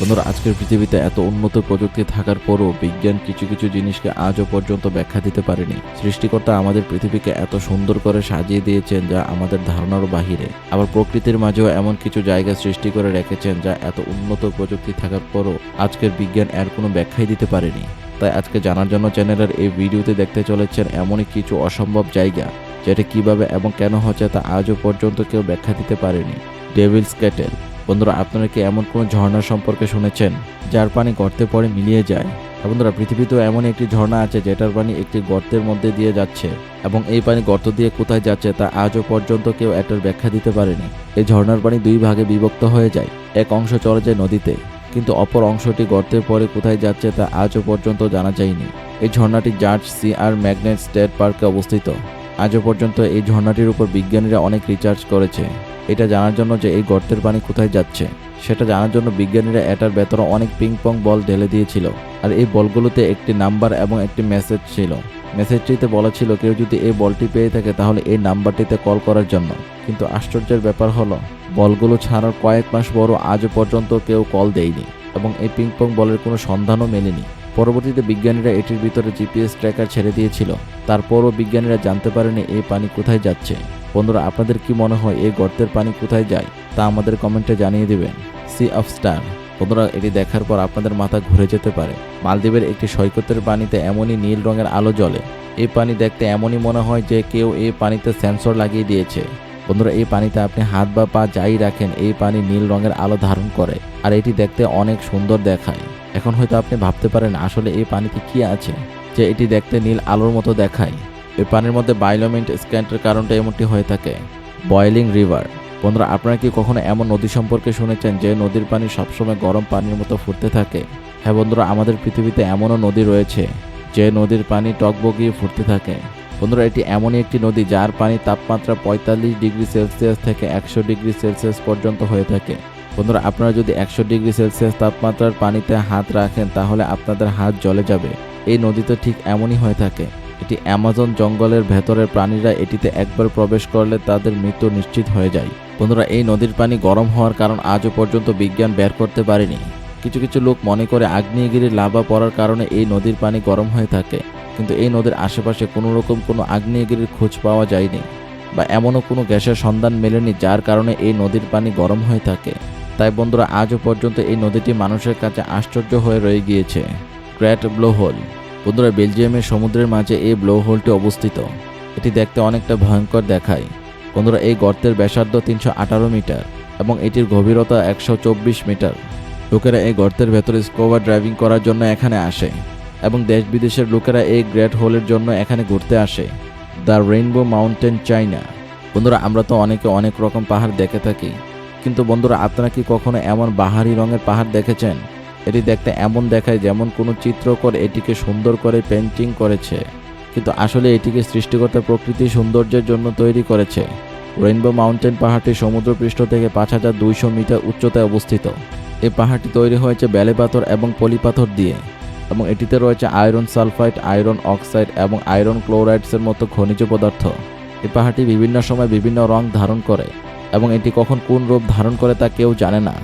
বন্ধুরা, আজকের পৃথিবীতে এত উন্নত প্রযুক্তি থাকার পরও বিজ্ঞান কিছু কিছু জিনিসকে আজও পর্যন্ত ব্যাখ্যা দিতে পারেনি। সৃষ্টিকর্তা আমাদের পৃথিবীকে এত সুন্দর করে সাজিয়ে দিয়েছেন যা আমাদের ধারণারও বাহিরে। আবার প্রকৃতির মাঝেও এমন কিছু জায়গা সৃষ্টি করে রেখেছেন যা এত উন্নত প্রযুক্তি থাকার পরও আজকের বিজ্ঞান এর কোনো ব্যাখ্যাই দিতে পারেনি। তাই আজকে জানার জন্য চ্যানেলের এই ভিডিওতে দেখতে চলেছেন এমনই কিছু অসম্ভব জায়গা, যেটা কীভাবে এবং কেন হচ্ছে তা আজও পর্যন্ত কেউ ব্যাখ্যা দিতে পারেনি। ডেভিলস ক্যাটেল বন্ধুরা, আপনারা কি এমন কোনো ঝর্ণা সম্পর্কে শুনেছেন? যার পানি গর্তে পরে মিলিয়ে যায়? বন্ধুরা পৃথিবীতেও এমন একটি ঝর্ণা আছে, যেটার পানি একটি গর্তের মধ্যে দিয়ে যাচ্ছে এবং এই পানি গর্ত দিয়ে কোথায় যাচ্ছে তা আজও পর্যন্ত কেউ এটার ব্যাখ্যা দিতে পারেনি। এই ঝর্ণার পানি দুই ভাগে বিভক্ত হয়ে যায়। এক অংশ চলে যায় নদীতে, কিন্তু অপর অংশটি গর্তের পরে কোথায় যাচ্ছে তা আজও পর্যন্ত জানা যায়নি। এই ঝর্ণাটি George C R Magnet State পার্কে অবস্থিত। আজও পর্যন্ত এই ঝর্ণাটির উপর বিজ্ঞানীরা অনেক রিসার্চ করেছে। এটা জানার জন্য যে এই গর্তের পানি কোথায় যাচ্ছে। সেটা জানার জন্য বিজ্ঞানীরা এটার ভেতরে অনেক পিং পং বল ঢেলে দিয়েছিল। আর এই বলগুলোতে একটি নাম্বার এবং একটি মেসেজ ছিল। মেসেজটিতে বলা ছিল, কেউ যদি এই বলটি পেয়ে থাকে তাহলে এই নাম্বারটিতে কল করার জন্য। কিন্তু আশ্চর্যের ব্যাপার হলো, বলগুলো ছাড়ার কয়েক মাস বড় আজও পর্যন্ত কেউ কল দেয়নি এবং এই পিং পং বলের কোনো সন্ধানও মেলেনি। পরবর্তীতে বিজ্ঞানীরা এটির ভিতরে জিপিএস ট্র্যাকার ছেড়ে দিয়েছিল। তারপরও বিজ্ঞানীরা জানতে পারেনি এই পানি কোথায় যাচ্ছে। বন্ধুরা, আপনাদের কি মনে হয় এই গর্তের পানি কোথায় যায় তা আমাদের কমেন্টে জানিয়ে দিবেন। সি অফ স্টার বন্ধুরা, এটি দেখার পর আপনাদের মাথা ঘুরে যেতে পারে। মালদ্বীপের একটি সৈকতের পানিতে এমনই নীল রঙের আলো জ্বলে। এই পানি দেখতে এমনই মনে হয় যে কেউ এই পানিতে সেন্সর লাগিয়ে দিয়েছে। বন্ধুরা, এই পানিতে আপনি হাত বা পা যাই রাখেন, এই পানি নীল রঙের আলো ধারণ করে আর এটি দেখতে অনেক সুন্দর দেখায়। এখন হয়তো আপনি ভাবতে পারেন, আসলে এই পানিতে কি আছে? যে এটি দেখতে নীল আলোর মতো দেখায়। এই পানির মধ্যে বায়োলমেন্ট স্ক্যান্টের কারণটা এমনটি হয়ে থাকে। বয়েলিং রিভার বন্ধুরা, আপনারা কি কখনো এমন নদী সম্পর্কে শুনেছেন যে নদীর পানি সবসময় গরম পানির মতো ফুটতে থাকে? হ্যাঁ বন্ধুরা, আমাদের পৃথিবীতে এমনও নদী রয়েছে যে নদীর পানি টকবগিয়ে ফুটতে থাকে। বন্ধুরা, এটি এমনই একটি নদী যার পানি তাপমাত্রা পঁয়তাল্লিশ ডিগ্রি সেলসিয়াস থেকে একশো ডিগ্রি সেলসিয়াস পর্যন্ত হয়ে থাকে। বন্ধুরা, আপনারা যদি একশো ডিগ্রি সেলসিয়াস তাপমাত্রার পানিতে হাত রাখেন, তাহলে আপনাদের হাত জ্বলে যাবে। এই নদীতে ঠিক এমনই হয়ে থাকে। এটি অ্যামাজন জঙ্গলের ভেতরের প্রাণীরা এটিতে একবার প্রবেশ করলে তাদের মৃত্যু নিশ্চিত হয়ে যায়। বন্ধুরা, এই নদীর পানি গরম হওয়ার কারণ আজও পর্যন্ত বিজ্ঞান বের করতে পারেনি। কিছু কিছু লোক মনে করে আগ্নেয়গিরির লাভা পড়ার কারণে এই নদীর পানি গরম হয়ে থাকে, কিন্তু এই নদীর আশেপাশে কোনো রকম কোনো আগ্নেয়গিরির খোঁজ পাওয়া যায়নি বা এমনও কোনো গ্যাসের সন্ধান মেলেনি যার কারণে এই নদীর পানি গরম হয়ে থাকে। তাই বন্ধুরা, আজও পর্যন্ত এই নদীটি মানুষের কাছে আশ্চর্য হয়ে রয়ে গিয়েছে। Great Blue Hole. বন্ধুরা, বেলজিয়ামের সমুদ্রের মাঝে এই ব্লো হোলটি অবস্থিত। এটি দেখতে অনেকটা ভয়ঙ্কর দেখায়। বন্ধুরা, এই গর্তের ব্যাসার্ধ তিনশো আঠারো মিটার এবং এটির গভীরতা একশো চব্বিশ মিটার। লোকেরা এই গর্তের ভেতরে স্কোভার ড্রাইভিং করার জন্য এখানে আসে এবং দেশ বিদেশের লোকেরা এই গ্রেট হোলের জন্য এখানে ঘুরতে আসে। The Rainbow Mountain, China. বন্ধুরা, আমরা তো অনেকে অনেক রকম পাহাড় দেখে থাকি। কিন্তু বন্ধুরা, আপনারা কি কখনো এমন বাহারি রঙের পাহাড় দেখেছেন? এটি দেখতে এমন দেখায় যেমন কোনো চিত্রকর এটিকে সুন্দর করে পেন্টিং করেছে। কিন্তু আসলে এটিকে সৃষ্টিকর্তা প্রকৃতি সৌন্দর্যের জন্য তৈরি করেছে। রেইনবো মাউন্টেন পাহাড়টি সমুদ্রপৃষ্ঠ থেকে পাঁচ হাজার দুইশো মিটার উচ্চতায় অবস্থিত। এই পাহাড়টি তৈরি হয়েছে বেলে পাথর এবং পলি পাথর দিয়ে এবং এটিতে রয়েছে আয়রন সালফাইড, আয়রন অক্সাইড এবং আয়রন ক্লোরাইডসের মতো খনিজ পদার্থ। এই পাহাড়টি বিভিন্ন সময় বিভিন্ন রং ধারণ করে এবং এটি কখন কোন রূপ ধারণ করে তা কেউ জানে না।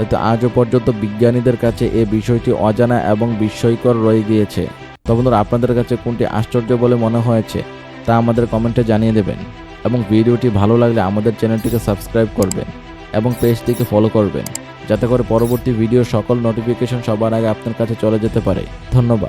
তাই তো আজও পর্যন্ত বিজ্ঞানীদের কাছে এ বিষয়টি অজানা এবং বিস্ময়কর রয়ে গিয়েছে। তো বন্ধুরা, আপনাদের কাছে কোনটি আশ্চর্য বলে মনে হয়েছে, তা আমাদের কমেন্টে জানিয়ে দেবেন এবং ভিডিওটি ভালো লাগলে আমাদের চ্যানেলটিকে সাবস্ক্রাইব করবেন এবং পেজটিকে ফলো করবেন, যাতে করে পরবর্তী ভিডিও সকল নোটিফিকেশন সবার আগে আপনার কাছে চলে যেতে পারে। ধন্যবাদ।